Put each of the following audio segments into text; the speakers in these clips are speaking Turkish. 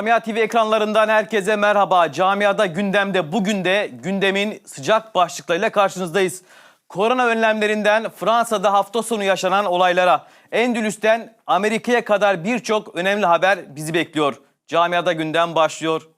Camia TV ekranlarından herkese merhaba. Camiada gündemde bugün de gündemin sıcak başlıklarıyla karşınızdayız. Korona önlemlerinden Fransa'da hafta sonu yaşanan olaylara, Endülüs'ten Amerika'ya kadar birçok önemli haber bizi bekliyor. Camiada gündem başlıyor.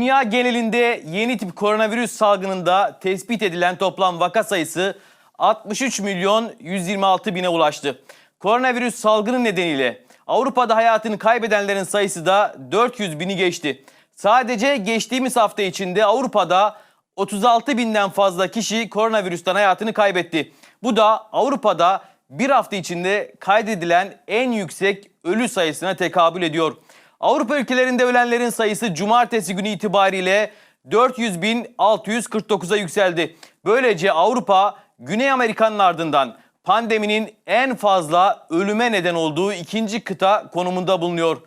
Dünya genelinde yeni tip koronavirüs salgınında tespit edilen toplam vaka sayısı 63 milyon 126 bine ulaştı. Koronavirüs salgını nedeniyle Avrupa'da hayatını kaybedenlerin sayısı da 400 bini geçti. Sadece geçtiğimiz hafta içinde Avrupa'da 36 binden fazla kişi koronavirüsten hayatını kaybetti. Bu da Avrupa'da bir hafta içinde kaydedilen en yüksek ölü sayısına tekabül ediyor. Avrupa ülkelerinde ölenlerin sayısı cumartesi günü itibariyle 400.649'a yükseldi. Böylece Avrupa Güney Amerika'nın ardından pandeminin en fazla ölüme neden olduğu ikinci kıta konumunda bulunuyor.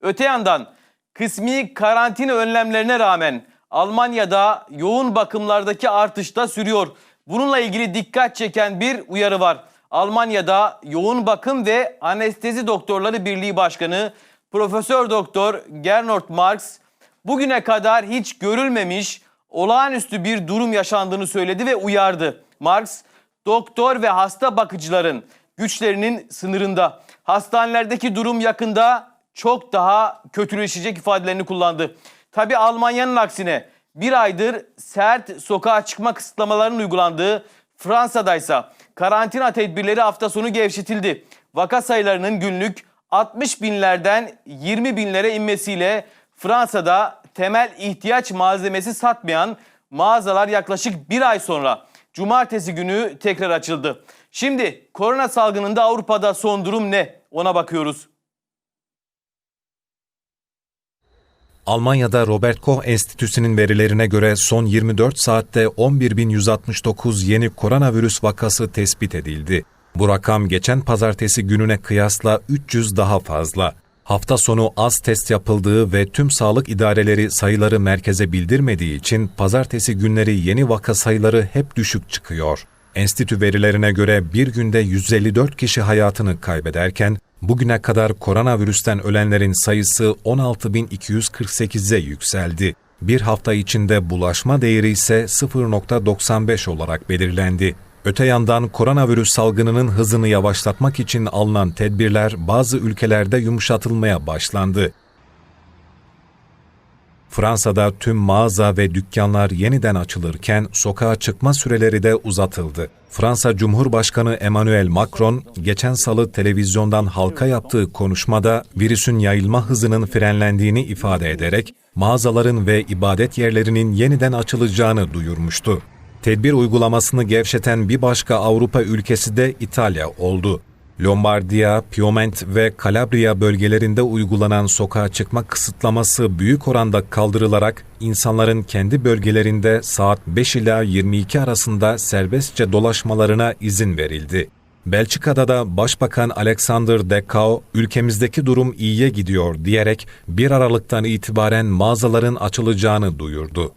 Öte yandan kısmi karantina önlemlerine rağmen Almanya'da yoğun bakımlardaki artış da sürüyor. Bununla ilgili dikkat çeken bir uyarı var. Almanya'da Yoğun Bakım ve Anestezi Doktorları Birliği Başkanı Profesör Doktor Gernot Marx bugüne kadar hiç görülmemiş olağanüstü bir durum yaşandığını söyledi ve uyardı. Marx, doktor ve hasta bakıcıların güçlerinin sınırında. Hastanelerdeki durum yakında çok daha kötüleşecek ifadelerini kullandı. Tabi Almanya'nın aksine bir aydır sert sokağa çıkma kısıtlamalarının uygulandığı Fransa'da ise karantina tedbirleri hafta sonu gevşetildi. Vaka sayılarının günlük 60 binlerden 20 binlere inmesiyle Fransa'da temel ihtiyaç malzemesi satmayan mağazalar yaklaşık bir ay sonra cumartesi günü tekrar açıldı. Şimdi korona salgınında Avrupa'da son durum ne? Ona bakıyoruz. Almanya'da Robert Koch Enstitüsü'nün verilerine göre son 24 saatte 11.169 yeni koronavirüs vakası tespit edildi. Bu rakam geçen pazartesi gününe kıyasla 300 daha fazla. Hafta sonu az test yapıldığı ve tüm sağlık idareleri sayıları merkeze bildirmediği için pazartesi günleri yeni vaka sayıları hep düşük çıkıyor. Enstitü verilerine göre bir günde 154 kişi hayatını kaybederken, bugüne kadar koronavirüsten ölenlerin sayısı 16.248'e yükseldi. Bir hafta içinde bulaşma değeri ise 0.95 olarak belirlendi. Öte yandan koronavirüs salgınının hızını yavaşlatmak için alınan tedbirler bazı ülkelerde yumuşatılmaya başlandı. Fransa'da tüm mağaza ve dükkanlar yeniden açılırken sokağa çıkma süreleri de uzatıldı. Fransa Cumhurbaşkanı Emmanuel Macron geçen salı televizyondan halka yaptığı konuşmada virüsün yayılma hızının frenlendiğini ifade ederek mağazaların ve ibadet yerlerinin yeniden açılacağını duyurmuştu. Tedbir uygulamasını gevşeten bir başka Avrupa ülkesi de İtalya oldu. Lombardiya, Piemonte ve Calabria bölgelerinde uygulanan sokağa çıkma kısıtlaması büyük oranda kaldırılarak insanların kendi bölgelerinde saat 5 ila 22 arasında serbestçe dolaşmalarına izin verildi. Belçika'da da Başbakan Alexander De Croo, ülkemizdeki durum iyiye gidiyor diyerek 1 Aralık'tan itibaren mağazaların açılacağını duyurdu.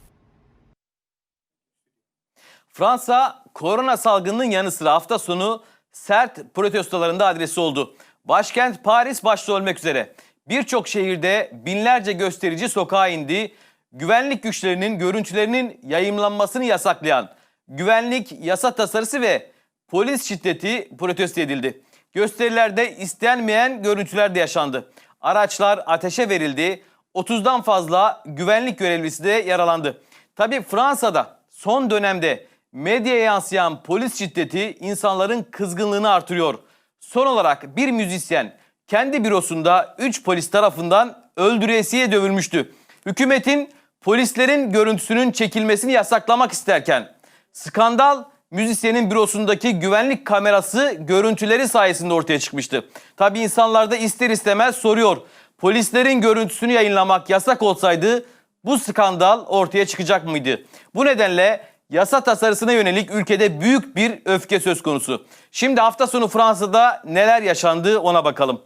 Fransa korona salgınının yanı sıra hafta sonu sert protestolarında adresi oldu. Başkent Paris başta olmak üzere birçok şehirde binlerce gösterici sokağa indi. Güvenlik güçlerinin görüntülerinin yayımlanmasını yasaklayan güvenlik yasa tasarısı ve polis şiddeti protesto edildi. Gösterilerde istenmeyen görüntüler de yaşandı. Araçlar ateşe verildi. 30'dan fazla güvenlik görevlisi de yaralandı. Tabi Fransa'da son dönemde medyaya yansıyan polis şiddeti insanların kızgınlığını artırıyor. Son olarak bir müzisyen kendi bürosunda 3 polis tarafından öldüresiye dövülmüştü. Hükümetin polislerin görüntüsünün çekilmesini yasaklamak isterken skandal müzisyenin bürosundaki güvenlik kamerası görüntüleri sayesinde ortaya çıkmıştı. Tabi insanlar da ister istemez soruyor. Polislerin görüntüsünü yayınlamak yasak olsaydı bu skandal ortaya çıkacak mıydı? Bu nedenle yasa tasarısına yönelik ülkede büyük bir öfke söz konusu. Şimdi hafta sonu Fransa'da neler yaşandı ona bakalım.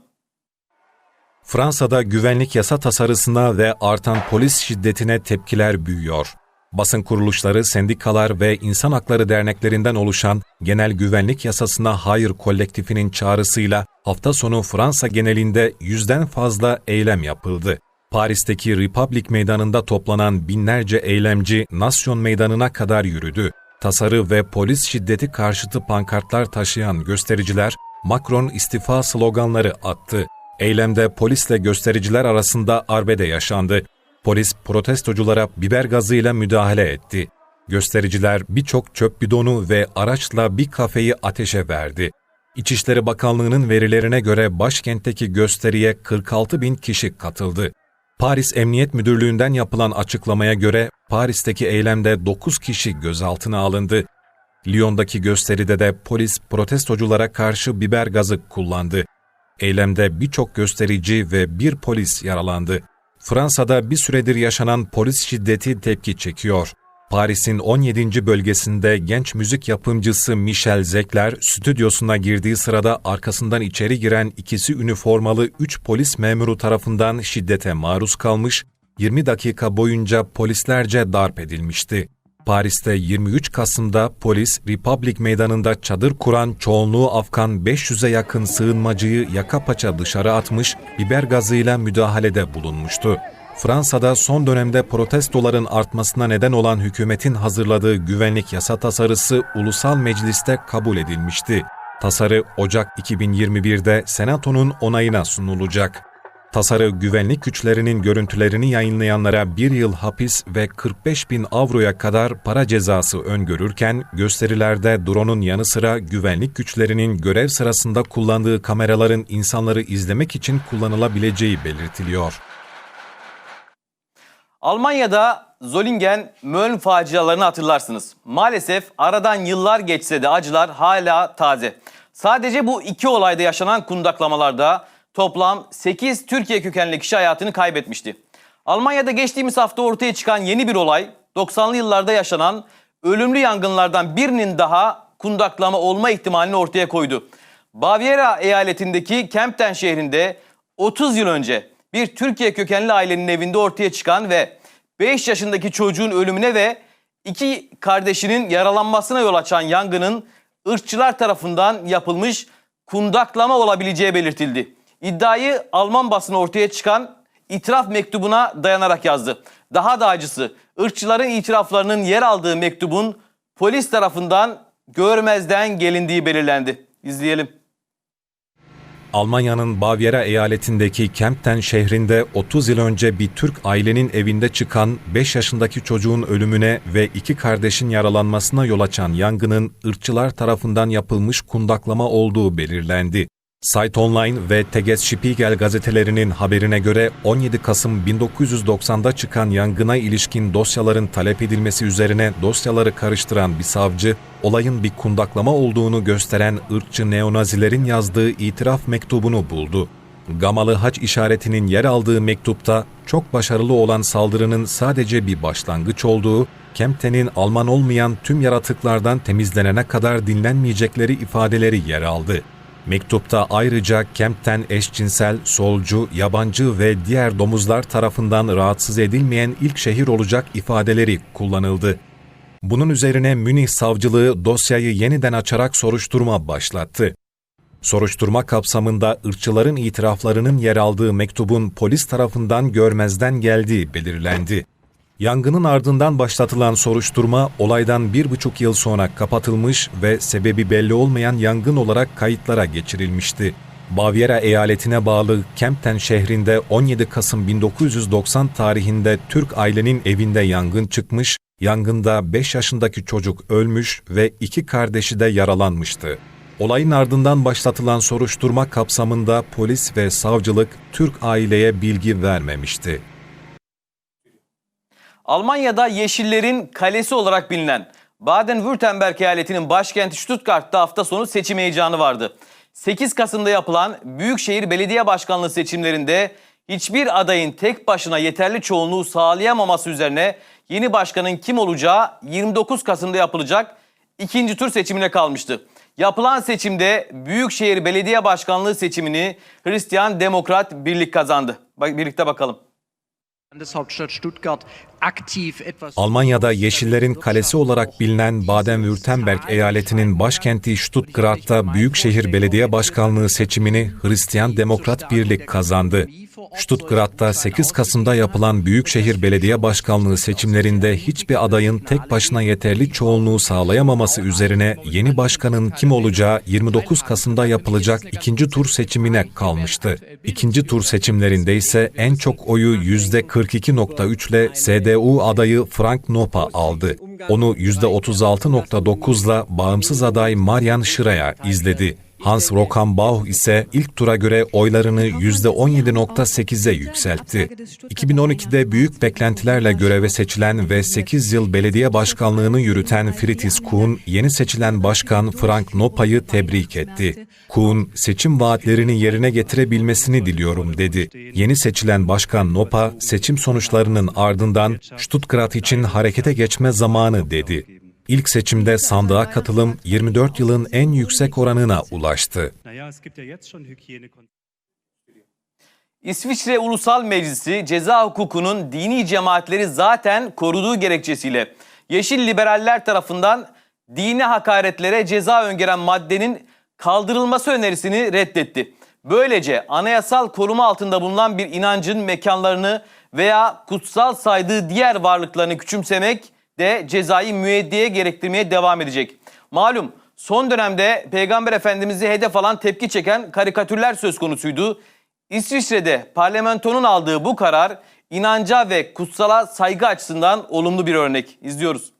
Fransa'da güvenlik yasa tasarısına ve artan polis şiddetine tepkiler büyüyor. Basın kuruluşları, sendikalar ve insan hakları derneklerinden oluşan Genel Güvenlik Yasasına Hayır kolektifinin çağrısıyla hafta sonu Fransa genelinde yüzden fazla eylem yapıldı. Paris'teki Republic Meydanı'nda toplanan binlerce eylemci Nasyon Meydanı'na kadar yürüdü. Tasarı ve polis şiddeti karşıtı pankartlar taşıyan göstericiler Macron istifa sloganları attı. Eylemde polisle göstericiler arasında arbede yaşandı. Polis protestoculara biber gazıyla müdahale etti. Göstericiler birçok çöp bidonu ve araçla bir kafeyi ateşe verdi. İçişleri Bakanlığı'nın verilerine göre başkentteki gösteriye 46 bin kişi katıldı. Paris Emniyet Müdürlüğü'nden yapılan açıklamaya göre Paris'teki eylemde 9 kişi gözaltına alındı. Lyon'daki gösteride de polis protestoculara karşı biber gazı kullandı. Eylemde birçok gösterici ve bir polis yaralandı. Fransa'da bir süredir yaşanan polis şiddeti tepki çekiyor. Paris'in 17. bölgesinde genç müzik yapımcısı Michel Zekler stüdyosuna girdiği sırada arkasından içeri giren ikisi üniformalı 3 polis memuru tarafından şiddete maruz kalmış, 20 dakika boyunca polislerce darp edilmişti. Paris'te 23 Kasım'da polis Republic Meydanı'nda çadır kuran çoğunluğu Afgan 500'e yakın sığınmacıyı yaka paça dışarı atmış, biber gazıyla müdahalede bulunmuştu. Fransa'da son dönemde protestoların artmasına neden olan hükümetin hazırladığı güvenlik yasa tasarısı ulusal mecliste kabul edilmişti. Tasarı Ocak 2021'de Senato'nun onayına sunulacak. Tasarı güvenlik güçlerinin görüntülerini yayınlayanlara bir yıl hapis ve 45 bin avroya kadar para cezası öngörürken gösterilerde drone'un yanı sıra güvenlik güçlerinin görev sırasında kullandığı kameraların insanları izlemek için kullanılabileceği belirtiliyor. Almanya'da Zollingen, Mölln facialarını hatırlarsınız. Maalesef aradan yıllar geçse de acılar hala taze. Sadece bu iki olayda yaşanan kundaklamalarda toplam 8 Türkiye kökenli kişi hayatını kaybetmişti. Almanya'da geçtiğimiz hafta ortaya çıkan yeni bir olay, 90'lı yıllarda yaşanan ölümlü yangınlardan birinin daha kundaklama olma ihtimalini ortaya koydu. Baviera eyaletindeki Kempten şehrinde 30 yıl önce bir Türkiye kökenli ailenin evinde ortaya çıkan ve 5 yaşındaki çocuğun ölümüne ve iki kardeşinin yaralanmasına yol açan yangının ırkçılar tarafından yapılmış kundaklama olabileceği belirtildi. İddiayı Alman basını ortaya çıkan itiraf mektubuna dayanarak yazdı. Daha da acısı ırkçıların itiraflarının yer aldığı mektubun polis tarafından görmezden gelindiği belirlendi. İzleyelim. Almanya'nın Bavyera eyaletindeki Kempten şehrinde 30 yıl önce bir Türk ailenin evinde çıkan 5 yaşındaki çocuğun ölümüne ve iki kardeşin yaralanmasına yol açan yangının ırkçılar tarafından yapılmış kundaklama olduğu belirlendi. Sight Online ve Teges Spiegel gazetelerinin haberine göre 17 Kasım 1990'da çıkan yangına ilişkin dosyaların talep edilmesi üzerine dosyaları karıştıran bir savcı, olayın bir kundaklama olduğunu gösteren ırkçı neonazilerin yazdığı itiraf mektubunu buldu. Gamalı haç işaretinin yer aldığı mektupta çok başarılı olan saldırının sadece bir başlangıç olduğu, Kempten'in Alman olmayan tüm yaratıklardan temizlenene kadar dinlenmeyecekleri ifadeleri yer aldı. Mektupta ayrıca Kempten eşcinsel, solcu, yabancı ve diğer domuzlar tarafından rahatsız edilmeyen ilk şehir olacak ifadeleri kullanıldı. Bunun üzerine Münih savcılığı dosyayı yeniden açarak soruşturma başlattı. Soruşturma kapsamında ırkçıların itiraflarının yer aldığı mektubun polis tarafından görmezden geldiği belirlendi. Yangının ardından başlatılan soruşturma olaydan bir buçuk yıl sonra kapatılmış ve sebebi belli olmayan yangın olarak kayıtlara geçirilmişti. Bavyera eyaletine bağlı Kempten şehrinde 17 Kasım 1990 tarihinde Türk ailenin evinde yangın çıkmış, yangında 5 yaşındaki çocuk ölmüş ve iki kardeşi de yaralanmıştı. Olayın ardından başlatılan soruşturma kapsamında polis ve savcılık Türk aileye bilgi vermemişti. Almanya'da Yeşillerin kalesi olarak bilinen Baden-Württemberg eyaletinin başkenti Stuttgart'ta hafta sonu seçim heyecanı vardı. 8 Kasım'da yapılan Büyükşehir Belediye Başkanlığı seçimlerinde hiçbir adayın tek başına yeterli çoğunluğu sağlayamaması üzerine yeni başkanın kim olacağı 29 Kasım'da yapılacak ikinci tur seçimine kalmıştı. Yapılan seçimde Büyükşehir Belediye Başkanlığı seçimini Hristiyan Demokrat Birlik kazandı. Birlikte bakalım. Landeshauptstadt Stuttgart Almanya'da Yeşillerin kalesi olarak bilinen Baden-Württemberg eyaletinin başkenti Stuttgart'ta Büyükşehir Belediye Başkanlığı seçimini Hristiyan Demokrat Birlik kazandı. Stuttgart'ta 8 Kasım'da yapılan Büyükşehir Belediye Başkanlığı seçimlerinde hiçbir adayın tek başına yeterli çoğunluğu sağlayamaması üzerine yeni başkanın kim olacağı 29 Kasım'da yapılacak ikinci tur seçimine kalmıştı. İkinci tur seçimlerinde ise en çok oyu %42.3 ile CDU adayı Frank Nopa aldı. Onu %36.9'la bağımsız aday Marian Schreier izledi. Hans Rockenbauch ise ilk tura göre oylarını %17.8'e yükseltti. 2012'de büyük beklentilerle göreve seçilen ve 8 yıl belediye başkanlığını yürüten Fritis Kuhn, yeni seçilen başkan Frank Nopa'yı tebrik etti. Kuhn, seçim vaatlerini yerine getirebilmesini diliyorum dedi. Yeni seçilen başkan Nopa, seçim sonuçlarının ardından Stuttgart için harekete geçme zamanı dedi. İlk seçimde sandığa katılım 24 yılın en yüksek oranına ulaştı. İsviçre Ulusal Meclisi ceza hukukunun dini cemaatleri zaten koruduğu gerekçesiyle Yeşil Liberaller tarafından dine hakaretlere ceza öngören maddenin kaldırılması önerisini reddetti. Böylece anayasal koruma altında bulunan bir inancın mekanlarını veya kutsal saydığı diğer varlıklarını küçümsemek de cezai müeyyideye gerektirmeye devam edecek. Malum son dönemde Peygamber Efendimiz'i hedef alan tepki çeken karikatürler söz konusuydu. İsviçre'de parlamentonun aldığı bu karar inanca ve kutsala saygı açısından olumlu bir örnek. İzliyoruz.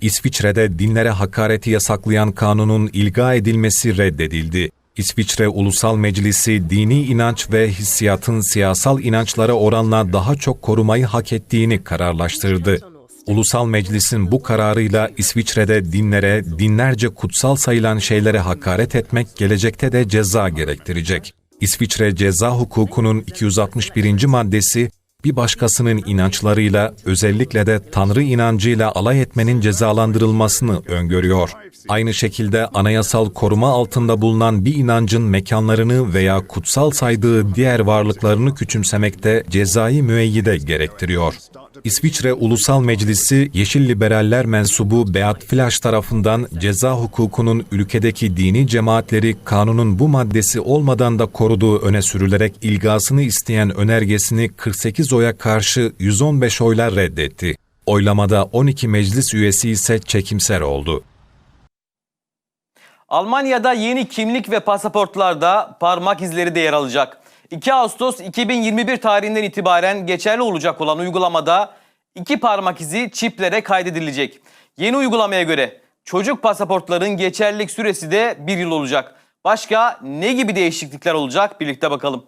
İsviçre'de dinlere hakareti yasaklayan kanunun ilga edilmesi reddedildi. İsviçre Ulusal Meclisi dini inanç ve hissiyatın siyasal inançlara oranla daha çok korumayı hak ettiğini kararlaştırdı. Ulusal Meclis'in bu kararıyla İsviçre'de dinlere, dinlerce kutsal sayılan şeylere hakaret etmek gelecekte de ceza gerektirecek. İsviçre ceza hukukunun 261. maddesi bir başkasının inançlarıyla özellikle de Tanrı inancıyla alay etmenin cezalandırılmasını öngörüyor. Aynı şekilde anayasal koruma altında bulunan bir inancın mekanlarını veya kutsal saydığı diğer varlıklarını küçümsemekte cezai müeyyide gerektiriyor. İsviçre Ulusal Meclisi Yeşil Liberaller mensubu Beat Flash tarafından ceza hukukunun ülkedeki dini cemaatleri kanunun bu maddesi olmadan da koruduğu öne sürülerek ilgasını isteyen önergesini 48 oya karşı 115 oyla reddetti. Oylamada 12 meclis üyesi ise çekimser oldu. Almanya'da yeni kimlik ve pasaportlarda parmak izleri de yer alacak. 2 Ağustos 2021 tarihinden itibaren geçerli olacak olan uygulamada iki parmak izi çiplere kaydedilecek. Yeni uygulamaya göre çocuk pasaportların geçerlilik süresi de bir yıl olacak. Başka ne gibi değişiklikler olacak birlikte bakalım.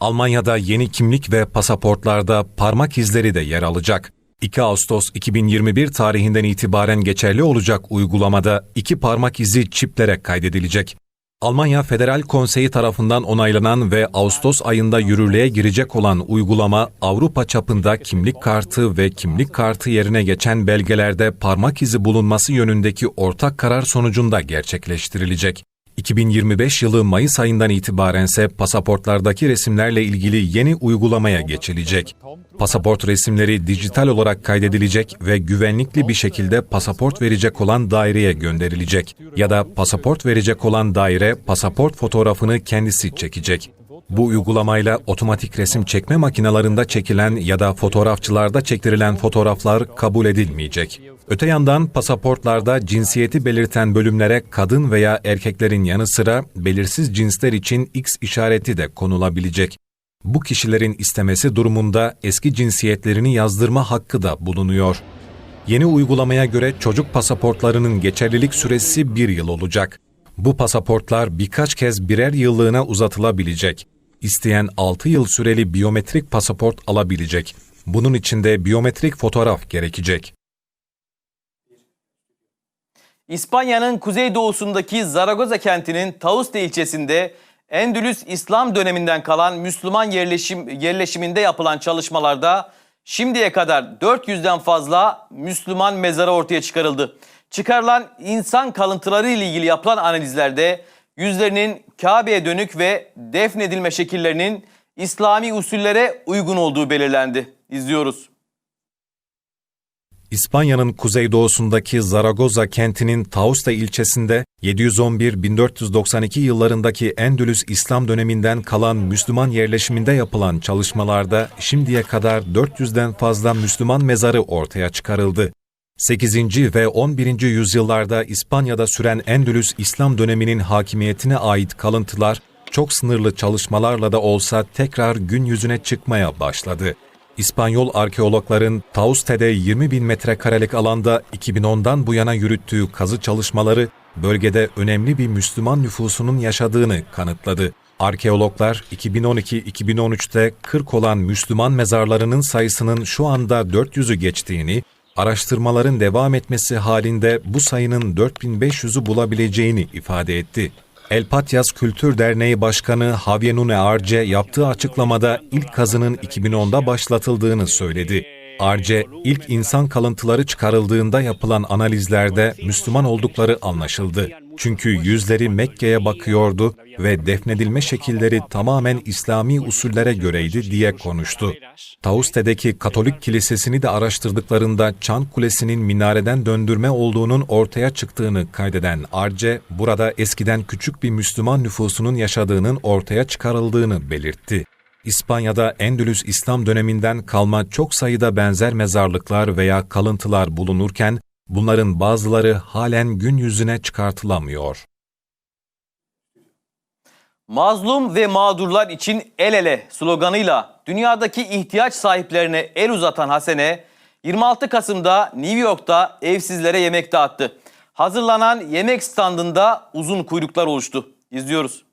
Almanya'da yeni kimlik ve pasaportlarda parmak izleri de yer alacak. 2 Ağustos 2021 tarihinden itibaren geçerli olacak uygulamada iki parmak izi çiplere kaydedilecek. Almanya Federal Konseyi tarafından onaylanan ve Ağustos ayında yürürlüğe girecek olan uygulama Avrupa çapında kimlik kartı ve kimlik kartı yerine geçen belgelerde parmak izi bulunması yönündeki ortak karar sonucunda gerçekleştirilecek. 2025 yılı Mayıs ayından itibarense pasaportlardaki resimlerle ilgili yeni uygulamaya geçilecek. Pasaport resimleri dijital olarak kaydedilecek ve güvenlikli bir şekilde pasaport verecek olan daireye gönderilecek. Ya da pasaport verecek olan daire pasaport fotoğrafını kendisi çekecek. Bu uygulamayla otomatik resim çekme makinalarında çekilen ya da fotoğrafçılarda çektirilen fotoğraflar kabul edilmeyecek. Öte yandan pasaportlarda cinsiyeti belirten bölümlere kadın veya erkeklerin yanı sıra belirsiz cinsler için X işareti de konulabilecek. Bu kişilerin istemesi durumunda eski cinsiyetlerini yazdırma hakkı da bulunuyor. Yeni uygulamaya göre çocuk pasaportlarının geçerlilik süresi bir yıl olacak. Bu pasaportlar birkaç kez birer yıllığına uzatılabilecek. İsteyen 6 yıl süreli biyometrik pasaport alabilecek. Bunun için de biyometrik fotoğraf gerekecek. İspanya'nın kuzeydoğusundaki Zaragoza kentinin Tauste ilçesinde Endülüs İslam döneminden kalan Müslüman yerleşim, yerleşiminde yapılan çalışmalarda şimdiye kadar 400'den fazla Müslüman mezarı ortaya çıkarıldı. Çıkarılan insan kalıntıları ile ilgili yapılan analizlerde yüzlerinin Kabe'ye dönük ve defnedilme şekillerinin İslami usullere uygun olduğu belirlendi. İzliyoruz. İspanya'nın kuzeydoğusundaki Zaragoza kentinin Tauste ilçesinde 711-1492 yıllarındaki Endülüs İslam döneminden kalan Müslüman yerleşiminde yapılan çalışmalarda şimdiye kadar 400'den fazla Müslüman mezarı ortaya çıkarıldı. 8. ve 11. yüzyıllarda İspanya'da süren Endülüs İslam döneminin hakimiyetine ait kalıntılar çok sınırlı çalışmalarla da olsa tekrar gün yüzüne çıkmaya başladı. İspanyol arkeologların Tauste'de 20 bin metrekarelik alanda 2010'dan bu yana yürüttüğü kazı çalışmaları bölgede önemli bir Müslüman nüfusunun yaşadığını kanıtladı. Arkeologlar 2012-2013'te 40 olan Müslüman mezarlarının sayısının şu anda 400'ü geçtiğini, araştırmaların devam etmesi halinde bu sayının 4500'ü bulabileceğini ifade etti. El Patyas Kültür Derneği Başkanı Javier Nune Arce yaptığı açıklamada ilk kazının 2010'da başlatıldığını söyledi. Arce, ilk insan kalıntıları çıkarıldığında yapılan analizlerde Müslüman oldukları anlaşıldı. Çünkü yüzleri Mekke'ye bakıyordu ve defnedilme şekilleri tamamen İslami usullere göreydi diye konuştu. Tauste'deki Katolik Kilisesi'ni de araştırdıklarında Çan Kulesi'nin minareden döndürme olduğunun ortaya çıktığını kaydeden Arce, burada eskiden küçük bir Müslüman nüfusunun yaşadığının ortaya çıkarıldığını belirtti. İspanya'da Endülüs İslam döneminden kalma çok sayıda benzer mezarlıklar veya kalıntılar bulunurken, bunların bazıları halen gün yüzüne çıkartılamıyor. Mazlum ve mağdurlar için el ele sloganıyla dünyadaki ihtiyaç sahiplerine el uzatan Hasene, 26 Kasım'da New York'ta evsizlere yemek dağıttı. Hazırlanan yemek standında uzun kuyruklar oluştu. İzliyoruz.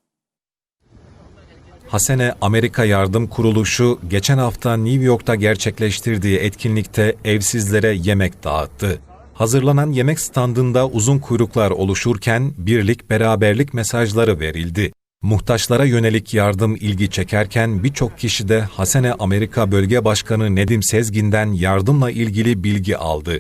Hasene Amerika Yardım Kuruluşu geçen hafta New York'ta gerçekleştirdiği etkinlikte evsizlere yemek dağıttı. Hazırlanan yemek standında uzun kuyruklar oluşurken birlik beraberlik mesajları verildi. Muhtaçlara yönelik yardım ilgi çekerken birçok kişi de Hasene Amerika Bölge Başkanı Nedim Sezgin'den yardımla ilgili bilgi aldı.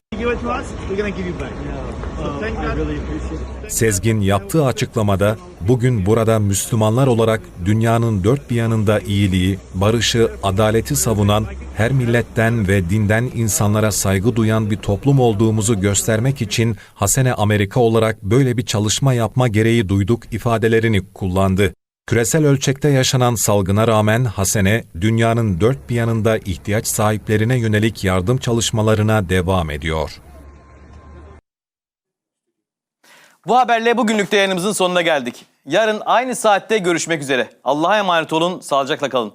Sezgin yaptığı açıklamada bugün burada Müslümanlar olarak dünyanın dört bir yanında iyiliği, barışı, adaleti savunan, her milletten ve dinden insanlara saygı duyan bir toplum olduğumuzu göstermek için Hasene Amerika olarak böyle bir çalışma yapma gereği duyduk ifadelerini kullandı. Küresel ölçekte yaşanan salgına rağmen Hasene, dünyanın dört bir yanında ihtiyaç sahiplerine yönelik yardım çalışmalarına devam ediyor. Bu haberle bugünlük de yayınımızın sonuna geldik. Yarın aynı saatte görüşmek üzere. Allah'a emanet olun, sağlıcakla kalın.